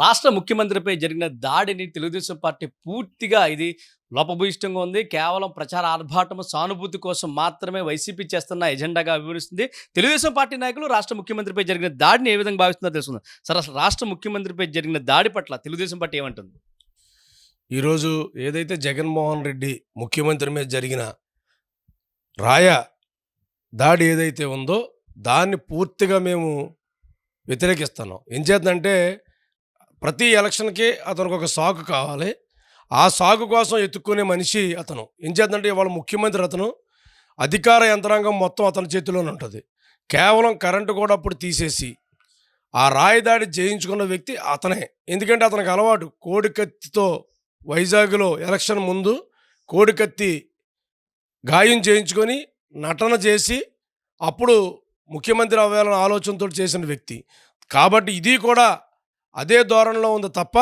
రాష్ట్ర ముఖ్యమంత్రిపై జరిగిన దాడిని తెలుగుదేశం పార్టీ పూర్తిగా ఇది లోపభూయిష్టంగా ఉంది. కేవలం ప్రచార ఆర్భాటం సానుభూతి కోసం మాత్రమే వైసీపీ చేస్తున్న ఎజెండాగా వివరిస్తుంది. తెలుగుదేశం పార్టీ నాయకులు రాష్ట్ర ముఖ్యమంత్రిపై జరిగిన దాడిని ఏ విధంగా భావిస్తుందో తెలుసుకుందాం. సార్ అసలు రాష్ట్ర ముఖ్యమంత్రిపై జరిగిన దాడి పట్ల తెలుగుదేశం పార్టీ ఏమంటుంది? ఈరోజు ఏదైతే జగన్మోహన్ రెడ్డి ముఖ్యమంత్రి మీద జరిగిన రాయ దాడి ఏదైతే ఉందో దాన్ని పూర్తిగా మేము వ్యతిరేకిస్తున్నాం. ఏం చేద్దంటే ప్రతి ఎలక్షన్కి అతనికి ఒక సాకు కావాలి. ఆ సాగు కోసం ఎత్తుక్కునే మనిషి అతను. ఏం చేద్దంటే ఇవాళ ముఖ్యమంత్రి అతను అధికార యంత్రాంగం మొత్తం అతని చేతిలోనే ఉంటుంది. కేవలం కరెంటు కూడా అప్పుడు తీసేసి ఆ రాయిదాడి జయించుకున్న చేయించుకున్న వ్యక్తి అతనే. ఎందుకంటే అతనికి అలవాటు. కోడికత్తితో వైజాగ్లో ఎలక్షన్ ముందు కోడికత్తి గాయం చేయించుకొని నటన చేసి అప్పుడు ముఖ్యమంత్రి అవ్వాలన్న ఆలోచనతో చేసిన వ్యక్తి. కాబట్టి ఇది కూడా అదే ధోరణిలో ఉంది తప్ప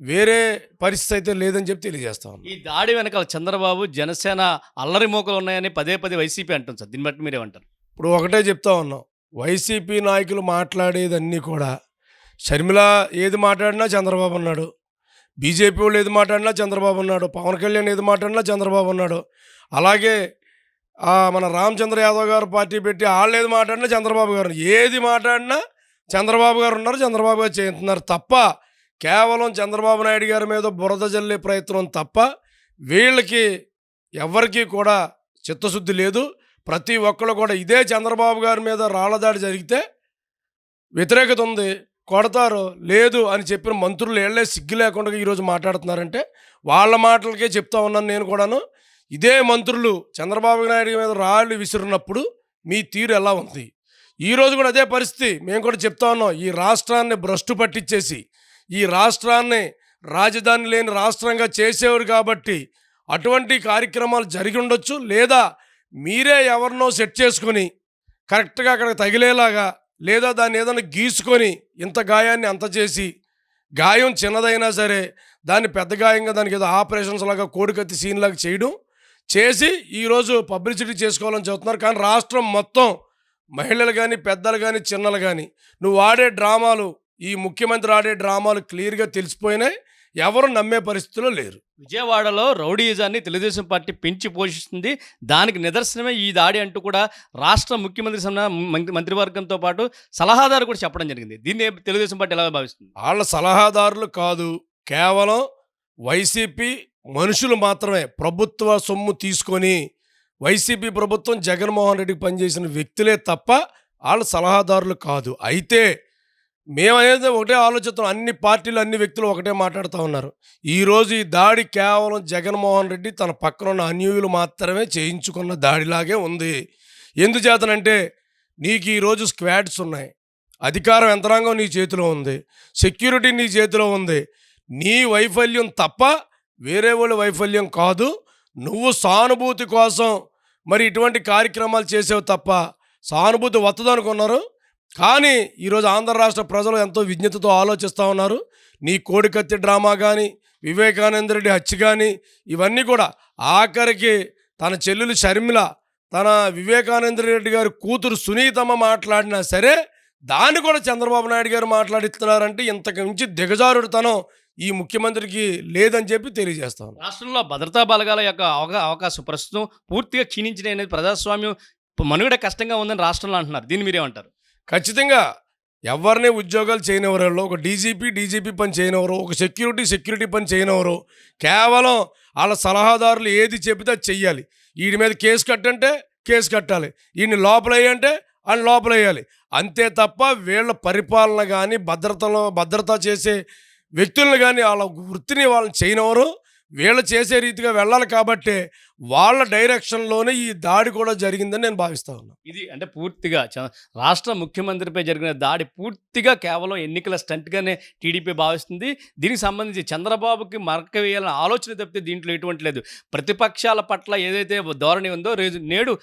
వేరే పరిస్థితి అయితే లేదని చెప్పి తెలియజేస్తాను ఈ దాడి వెనకాల చంద్రబాబు జనసేన అల్లరి మోకలు ఉన్నాయని పదే పదే వైసీపీ అంటుంది సార్. దీన్ని బట్టి మీరేమంటారు? ఇప్పుడు ఒకటే చెప్తా ఉన్నాం. వైసీపీ నాయకులు మాట్లాడేదన్నీ కూడా షర్మిల ఏది మాట్లాడినా చంద్రబాబు ఉన్నాడు. బీజేపీ వాళ్ళు ఏది మాట్లాడినా చంద్రబాబు ఉన్నాడు. పవన్ కళ్యాణ్ ఏది మాట్లాడినా చంద్రబాబు ఉన్నాడు. అలాగే మన రామచంద్ర యాదవ్ గారు పార్టీ పెట్టి వాళ్ళు ఏది మాట్లాడినా చంద్రబాబు గారు ఏది మాట్లాడినా చంద్రబాబు గారు ఉన్నారు చంద్రబాబు గారు చేస్తున్నారు తప్ప కేవలం చంద్రబాబు నాయుడు గారి మీద బురద జల్లే ప్రయత్నం తప్ప వీళ్ళకి ఎవరికీ కూడా చిత్తశుద్ధి లేదు. ప్రతి ఒక్కరు కూడా ఇదే చంద్రబాబు గారి మీద రాళ్ళదాడి జరిగితే వ్యతిరేకత ఉంది కొడతారు లేదు అని చెప్పిన మంత్రులు ఏళ్ళే సిగ్గు లేకుండా ఈరోజు మాట్లాడుతున్నారంటే వాళ్ళ మాటలకే చెప్తా ఉన్నాను నేను కూడాను. ఇదే మంత్రులు చంద్రబాబు నాయుడు మీద రాళ్ళు విసిరినప్పుడు మీ తీరు ఎలా ఉంది? ఈరోజు కూడా అదే పరిస్థితి మేము కూడా చెప్తా ఉన్నాం. ఈ రాష్ట్రాన్ని భ్రష్టు పట్టించేసి ఈ రాష్ట్రాన్ని రాజధాని లేని రాష్ట్రంగా చేసేవారు కాబట్టి అటువంటి కార్యక్రమాలు జరిగి ఉండొచ్చు లేదా మీరే ఎవరినో సెట్ చేసుకొని కరెక్ట్గా అక్కడ తగిలేలాగా లేదా దాన్ని ఏదైనా గీసుకొని ఇంత గాయాన్ని అంత చేసి గాయం చిన్నదైనా సరే దాన్ని పెద్ద గాయంగా దానికి ఏదో ఆపరేషన్స్ లాగా కోడికత్తి సీన్ లాగా చేయడం చేసి ఈరోజు పబ్లిసిటీ చేసుకోవాలని చెబుతున్నారు. కానీ రాష్ట్రం మొత్తం మహిళలు కానీ పెద్దలు కానీ చిన్నలు కానీ నువ్వు ఆడే డ్రామాలు ఈ ముఖ్యమంత్రి ఆడే డ్రామాలు క్లియర్గా తెలిసిపోయినాయి. ఎవరు నమ్మే పరిస్థితిలో లేరు. విజయవాడలో రౌడీయిజాన్ని తెలుగుదేశం పార్టీ పెంచి పోషిస్తుంది. దానికి నిదర్శనమే ఈ దాడి అంటూ కూడా రాష్ట్ర ముఖ్యమంత్రి మంత్రివర్గంతో పాటు సలహాదారు కూడా చెప్పడం జరిగింది. దీన్ని తెలుగుదేశం పార్టీ ఎలా భావిస్తుంది? వాళ్ళ సలహాదారులు కాదు. కేవలం వైసీపీ మనుషులు మాత్రమే ప్రభుత్వ సొమ్ము తీసుకొని వైసీపీ ప్రభుత్వం జగన్మోహన్ రెడ్డికి పనిచేసిన వ్యక్తులే తప్ప వాళ్ళ సలహాదారులు కాదు. అయితే మేమనేది ఒకటే ఆలోచిస్తున్నాం. అన్ని పార్టీలు అన్ని వ్యక్తులు ఒకటే మాట్లాడుతూ ఉన్నారు. ఈరోజు ఈ దాడి కేవలం జగన్మోహన్ రెడ్డి తన పక్కన ఉన్న అన్యూయులు మాత్రమే చేయించుకున్న దాడిలాగే ఉంది. ఎందుచేతనంటే నీకు ఈరోజు స్క్వాడ్స్ ఉన్నాయి. అధికారం యంత్రాంగం నీ చేతిలో ఉంది. సెక్యూరిటీ నీ చేతిలో ఉంది. నీ వైఫల్యం తప్ప వేరే వాళ్ళ వైఫల్యం కాదు. నువ్వు సానుభూతి కోసం మరి ఇటువంటి కార్యక్రమాలు చేసావు తప్ప సానుభూతి వత్తదనుకున్నారు కానీ ఈరోజు ఆంధ్ర రాష్ట్ర ప్రజలు ఎంతో విజ్ఞతతో ఆలోచిస్తూ ఉన్నారు. నీ కోడికత్తి డ్రామా కానీ వివేకానంద రెడ్డి హత్య కానీ ఇవన్నీ కూడా ఆఖరికి తన చెల్లెలు షర్మిల తన వివేకానంద రెడ్డి గారి కూతురు సునీతమ్మ మాట్లాడినా సరే దాన్ని కూడా చంద్రబాబు నాయుడు గారు మాట్లాడిస్తున్నారంటే ఇంతకు మించి దిగజారుడుతనం ఈ ముఖ్యమంత్రికి లేదని చెప్పి తెలియజేస్తాను రాష్ట్రంలో భద్రతా బలగాల యొక్క అవగా అవకాశం ప్రస్తుతం పూర్తిగా క్షీణించిన అనేది ప్రజాస్వామ్యం మనుగడ కష్టంగా ఉందని రాష్ట్రంలో అంటున్నారు. దీన్ని మీరేమంటారు? ఖచ్చితంగా ఎవరిని ఉద్యోగాలు చేయనివరు ఒక డీజీపీ డీజీపీ పని చేయనివరు ఒక సెక్యూరిటీ సెక్యూరిటీ పని చేయనివరు కేవలం వాళ్ళ సలహాదారులు ఏది చెబితే అది చెయ్యాలి. వీడి మీద కేసు కట్టంటే కేసు కట్టాలి. వీడిని లోపల వేయంటే అని లోపల వేయాలి. అంతే తప్ప వీళ్ళ పరిపాలన కానీ భద్రతలో భద్రత చేసే వ్యక్తులను కానీ వాళ్ళ వృత్తిని వాళ్ళని చేయనివారు వీళ్ళు చేసే రీతిగా వెళ్ళాలి కాబట్టి వాళ్ళ డైరెక్షన్లోనే ఈ దాడి కూడా జరిగిందని నేను భావిస్తా ఉన్నాను ఇది అంటే పూర్తిగా చ- రాష్ట్ర ముఖ్యమంత్రిపై జరిగిన దాడి పూర్తిగా కేవలం ఎన్నికల స్టంట్గానే టీడీపీ భావిస్తుంది. దీనికి సంబంధించి చంద్రబాబుకి మరక వేయాలన్న ఆలోచన తప్పితే దీంట్లో ఎటువంటి లేదు. ప్రతిపక్షాల పట్ల ఏదైతే ధోరణి ఉందో రేజు నేడు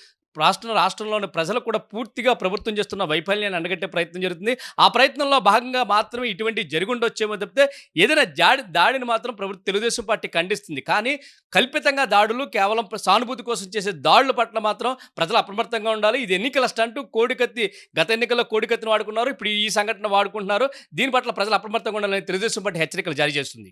రాష్ట్ర రాష్ట్రంలోని ప్రజలు కూడా పూర్తిగా ప్రభుత్వం చేస్తున్న వైఫల్యాన్ని అండగట్టే ప్రయత్నం జరుగుతుంది. ఆ ప్రయత్నంలో భాగంగా మాత్రమే ఇటువంటి జరుగుండొచ్చేమో తప్పితే ఏదైనా జాడి దాడిని మాత్రం ప్రభుత్వం తెలుగుదేశం పార్టీ ఖండిస్తుంది. కానీ కల్పితంగా దాడులు కేవలం సానుభూతి కోసం చేసే దాడుల పట్ల మాత్రం ప్రజలు అప్రమత్తంగా ఉండాలి. ఇది ఎన్నికల స్టంట్ కోడికత్తి గత ఎన్నికల్లో కోడికత్తిని వాడుకున్నారు. ఇప్పుడు ఈ సంఘటన వాడుకుంటున్నారు. దీని పట్ల ప్రజలు అప్రమత్తంగా ఉండాలని తెలుగుదేశం పార్టీ హెచ్చరికలు జారీ చేస్తుంది.